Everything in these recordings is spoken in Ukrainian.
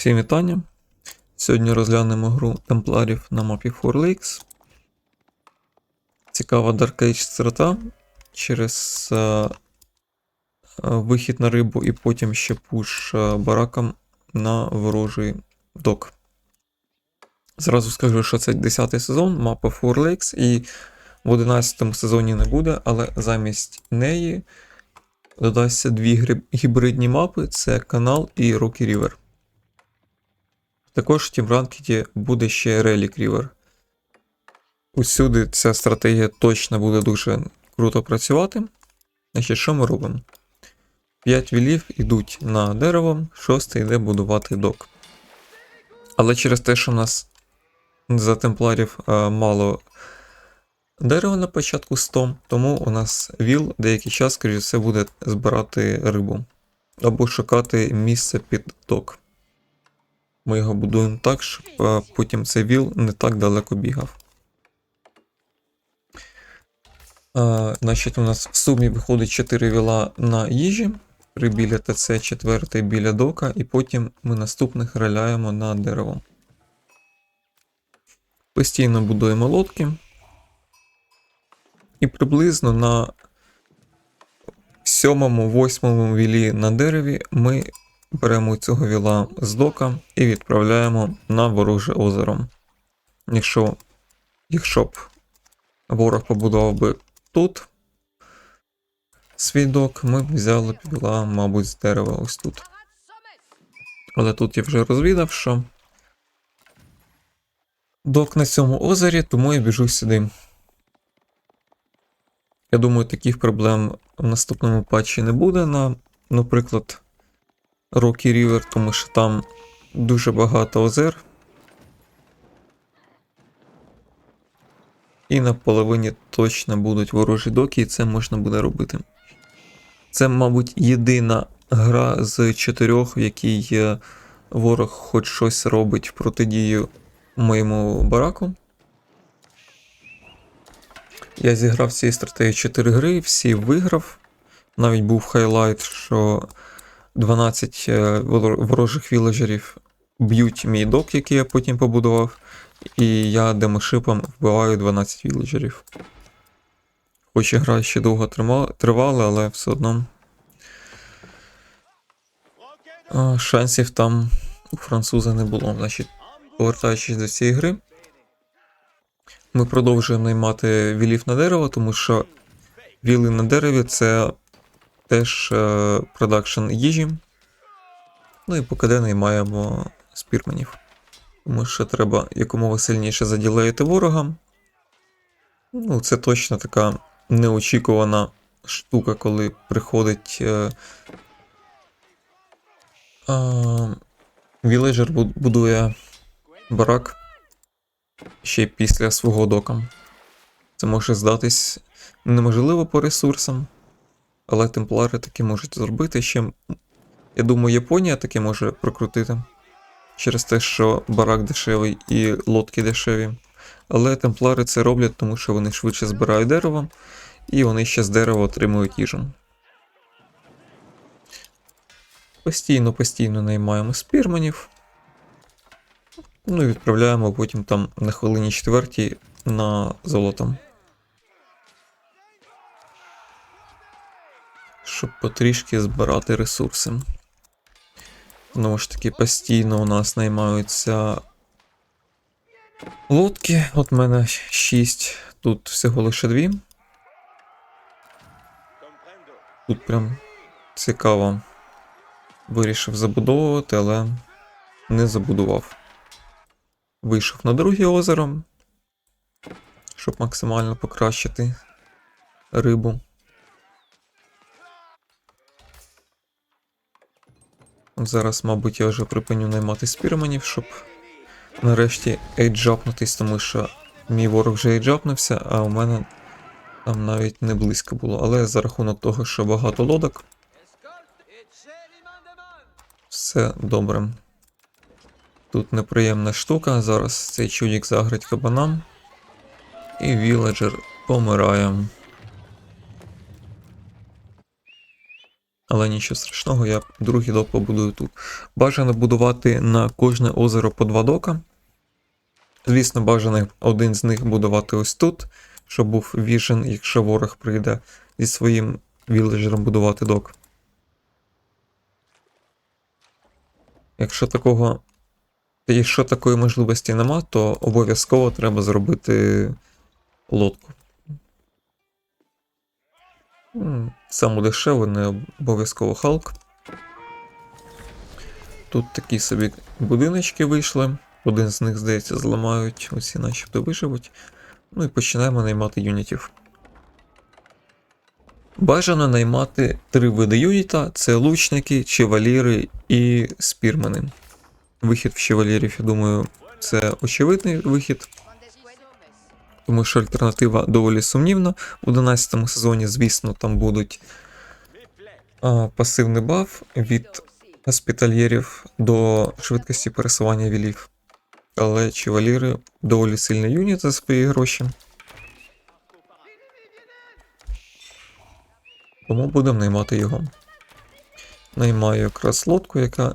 Всім вітання. Сьогодні розглянемо гру темпларів на мапі Four Lakes. Цікава Dark Age страта через е, е, вихід на рибу і потім ще пуш е, баракам на ворожий док. Зразу скажу, що це 10 сезон, мапа Four Lakes, і в 11 сезоні не буде, але замість неї додасться дві гібридні мапи: це канал і Rocky River. Також в тімранкеті буде ще Relic River. Усюди ця стратегія точно буде дуже круто працювати. Значить, що ми робимо? 5 вілів йдуть на дерево, шостий йде будувати док. Але через те, що в нас за темпларів е, мало дерева на початку 100, тому у нас віл деякий час, скоріше все, буде збирати рибу або шукати місце під док. Ми його будуємо так, щоб е, потім цей віл не так далеко бігав. Е, значить, у нас в сумі виходить 4 віла на їжі, 3 біля ТЦ, 4 біля дока, і потім ми наступних реляємо на дерево. Постійно будуємо лодки. І приблизно на сьомому, восьмому вілі на дереві ми беремо цього віла з дока і відправляємо на вороже озеро. Якщо, якщо б ворог побудував би тут свій док, ми б взяли б віла, мабуть, з дерева ось тут. Але тут я вже розвідав, що док на цьому озері, тому я біжу сюди. Я думаю, таких проблем в наступному патчі не буде на, наприклад, Rocky River, тому що там дуже багато озер. І на половині точно будуть ворожі доки, і це можна буде робити. Це, мабуть, єдина гра з чотирьох, в якій е, ворог хоч щось робить протидію моєму бараку. Я зіграв цієї стратегії 4 гри, всі виграв. Навіть був хайлайт, що 12 е, ворожих віледжерів б'ють мій док, який я потім побудував, і я демошипом вбиваю 12 віледжерів. Хоч і гра ще довго тривала, але все одно шансів там у француза не було. Значить, повертаючись до цієї гри, ми продовжуємо наймати вілів на дерево, тому що віли на дереві це теж е, продакшн їжі. Ну і поки де наймаємо спірманів. Тому що треба якомога сильніше заділеїти ворогам. Ну, це точно така неочікувана штука, коли приходить. Е, а, віледжер буд- будує барак ще після свого дока. Це може здатись неможливо по ресурсам, але темплари таки можуть зробити ще. Я думаю, Японія таке може прокрутити через те, що барак дешевий і лодки дешеві. Але темплари це роблять, тому що вони швидше збирають дерево, і вони ще з дерева отримують їжу. Постійно, постійно наймаємо спірманів. Ну і відправляємо потім там на хвилині четвертій на золото. Щоб потрішки збирати ресурси. Знову ж таки, постійно у нас наймаються лодки. От в мене 6, тут всього лише 2. Тут прям цікаво. Вирішив забудовувати, але не забудував. Вийшов на друге озеро, щоб максимально покращити рибу. Зараз, мабуть, я вже припиню наймати спірманів, щоб нарешті ейджапнутись, тому що мій ворог вже ейджапнувся, а у мене там навіть не близько було. Але за рахунок того, що багато лодок, все добре. Тут неприємна штука. Зараз цей чудік загрить кабанам. І віледжер помирає. Але нічого страшного, я другий док побудую тут. Бажано будувати на кожне озеро по два дока. Звісно, бажано один з них будувати ось тут, щоб був віжен, якщо ворог прийде зі своїм віледжером будувати док. Якщо такого. Якщо такої можливості нема, то обов'язково треба зробити лодку. Саму дешеву, не обов'язково Халк. Тут такі собі будиночки вийшли. Один з них, здається, зламають, усі начебто виживуть. Ну і починаємо наймати юнітів. Бажано наймати три види юніта: це лучники, чеваліри і спірмени. Вихід в чевалірів, я думаю, це очевидний вихід, тому що альтернатива доволі сумнівна. У 11 сезоні, звісно, там будуть а, пасивний баф від госпітальєрів до швидкості пересування вілів. Але чеваліри доволі сильний юніт за свої гроші. Тому будемо наймати його. Наймаю якраз лодку, яка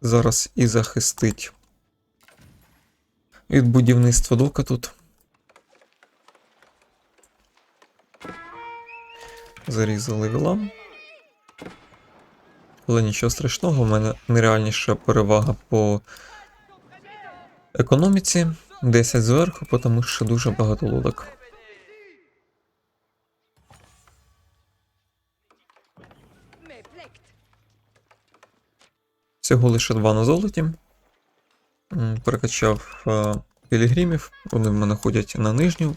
зараз і захистить від будівництва дока тут. Зарізали віла. Але нічого страшного, в мене нереальніша перевага по економіці. 10 зверху, тому що дуже багато лодок. Всього лише два на золоті. М, Перекачав е, пілігримів. Вони в мене ходять на нижню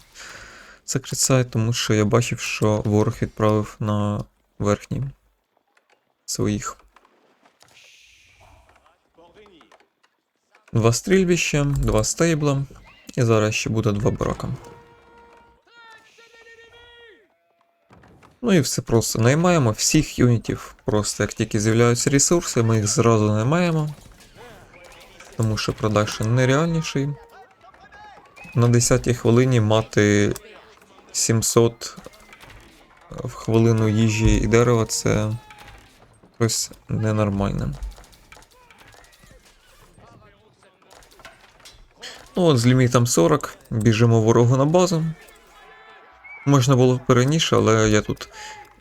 секрет сайт, тому що я бачив, що ворог відправив на верхній своїх. Два стрільбища, два стейбла. І зараз ще буде два барака. Ну і все просто наймаємо всіх юнітів. Просто як тільки з'являються ресурси, ми їх зразу наймаємо. Тому що продакшн нереальніший. На 10 й хвилині мати 700 в хвилину їжі і дерева це щось ненормальне. Ну от з лімітом 40 біжимо ворогу на базу. Можна було б раніше, але я тут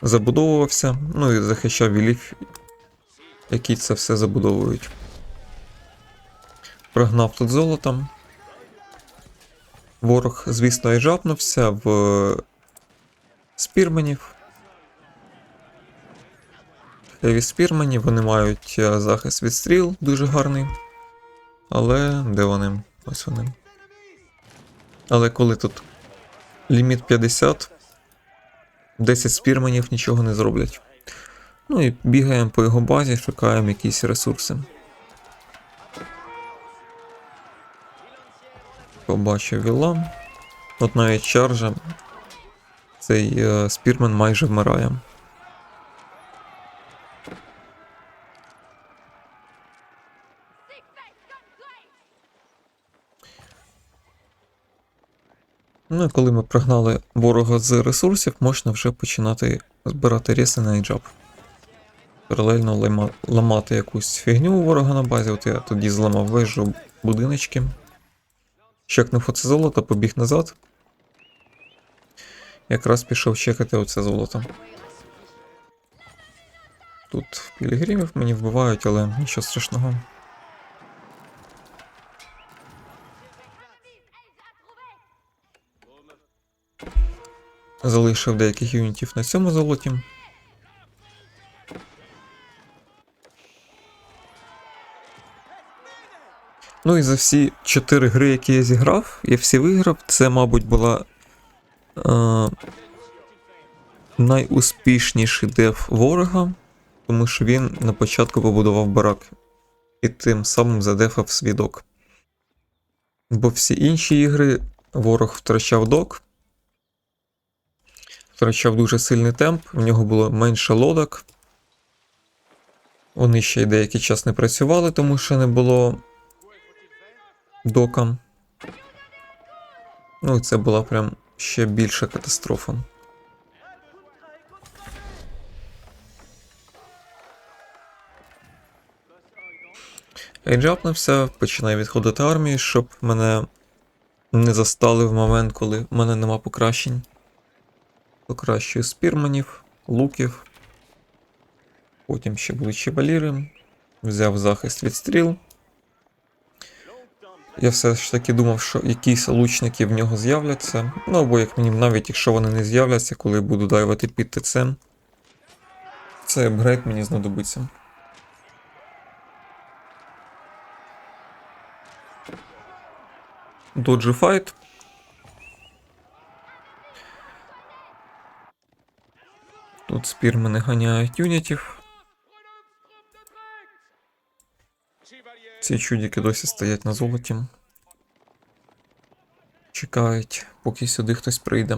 забудовувався, ну і захищав вілів, які це все забудовують. Прогнав тут золотом. Ворог, звісно, і жапнувся в спірменів. Хеві спірмені, вони мають е, захист від стріл дуже гарний. Але де вони? Ось вони. Але коли тут ліміт 50, 10 спірменів нічого не зроблять. Ну і бігаємо по його базі, шукаємо якісь ресурси. Побачив віла. От навіть чаржа. Цей е, спірмен майже вмирає. Ну і коли ми прогнали ворога з ресурсів, можна вже починати збирати реси на іджаб. Паралельно ламати якусь фігню у ворога на базі. От я тоді зламав вежу будиночки. Чекнув оце золото, побіг назад. Якраз пішов чекати оце золото. Тут пілігримів мені вбивають, але нічого страшного. Залишив деяких юнітів на цьому золоті. Ну і за всі чотири гри, які я зіграв, я всі виграв. Це, мабуть, була е, найуспішніший деф ворога, тому що він на початку побудував барак і тим самим задефав свій док. Бо всі інші ігри ворог втрачав док, втрачав дуже сильний темп, в нього було менше лодок. Вони ще й деякий час не працювали, тому що не було докам. Ну і це була прям ще більша катастрофа. Ейджапнувся, починаю відходити армії, щоб мене не застали в момент, коли в мене нема покращень. Покращую спірманів, луків. Потім ще були чебаліри. Взяв захист від стріл. Я все ж таки думав, що якісь лучники в нього з'являться. Ну або як мінімум, навіть якщо вони не з'являться, коли буду дайвати під ТЦ. Цей апгрейд мені знадобиться. Доджи файт. Тут спірмени ганяють юнітів. Ці чудики досі стоять на золоті. Чекають, поки сюди хтось прийде.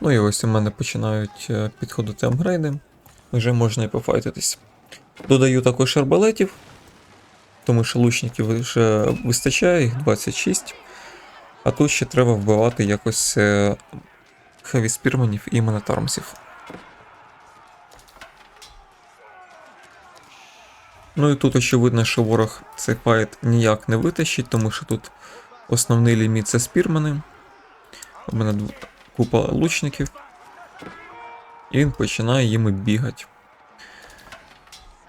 Ну і ось у мене починають е, підходити апгрейди. Вже можна і пофайтитись. Додаю також арбалетів, тому що лучників вже вистачає, їх 26. А тут ще треба вбивати якось е, хеві спірманів і монетармсів. Ну і тут очевидно, що ворог цей файт ніяк не витащить, тому що тут основний ліміт це спірмани. У мене купа лучників. І він починає їми бігати.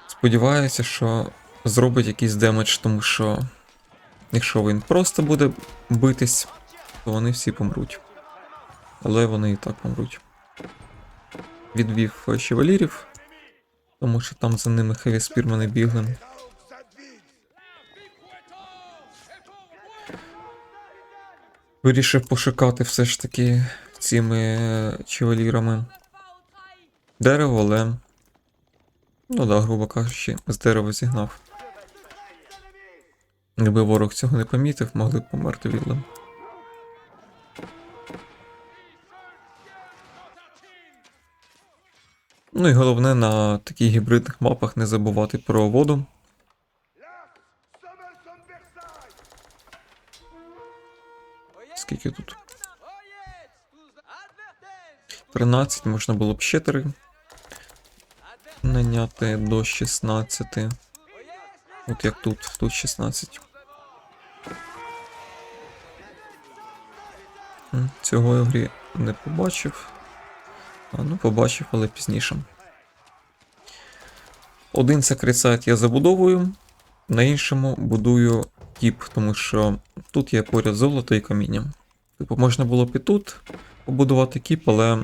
Сподіваюся, що зробить якийсь демедж, тому що якщо він просто буде битись, то вони всі помруть. Але вони і так помруть. Відвів е, шевелірів, тому що там за ними хеві спірмани бігли. Вирішив пошукати все ж таки цими е, чевелірами дерево, але. Ну да, грубо кажучи, з дерева зігнав. Якби ворог цього не помітив, могли б померти віллем. Ну і головне на таких гібридних мапах не забувати про воду. Скільки тут? 13, можна було б ще 3 наняти до 16. От як тут, тут 16. Цього я в грі не побачив. Ну побачив, але пізніше. Один секрет сайт я забудовую, на іншому будую кіп, тому що тут є поряд золото і каміння. Типу, можна було б і тут побудувати кіп, але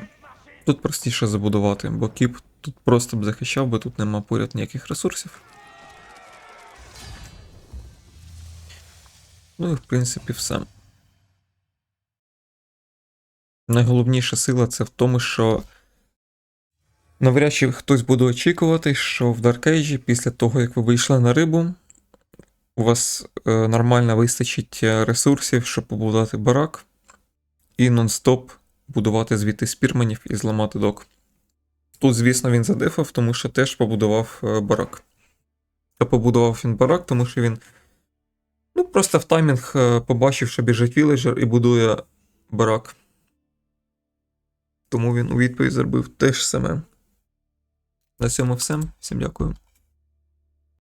тут простіше забудувати, бо кіп тут просто б захищав, бо тут нема поряд ніяких ресурсів. Ну і в принципі все. Найголовніша сила це в тому, що навряд чи хтось буде очікувати, що в Age, після того, як ви вийшли на рибу, у вас е, нормально вистачить е, ресурсів, щоб побудувати барак, і нон-стоп будувати звідти спірманів і зламати док. Тут, звісно, він задефав, тому що теж побудував е, барак. А побудував він барак, тому що він. Ну, просто в таймінг побачив, що біжить віледжер і будує барак. Тому він у відповідь зробив те ж саме. На цьому все. Всім дякую.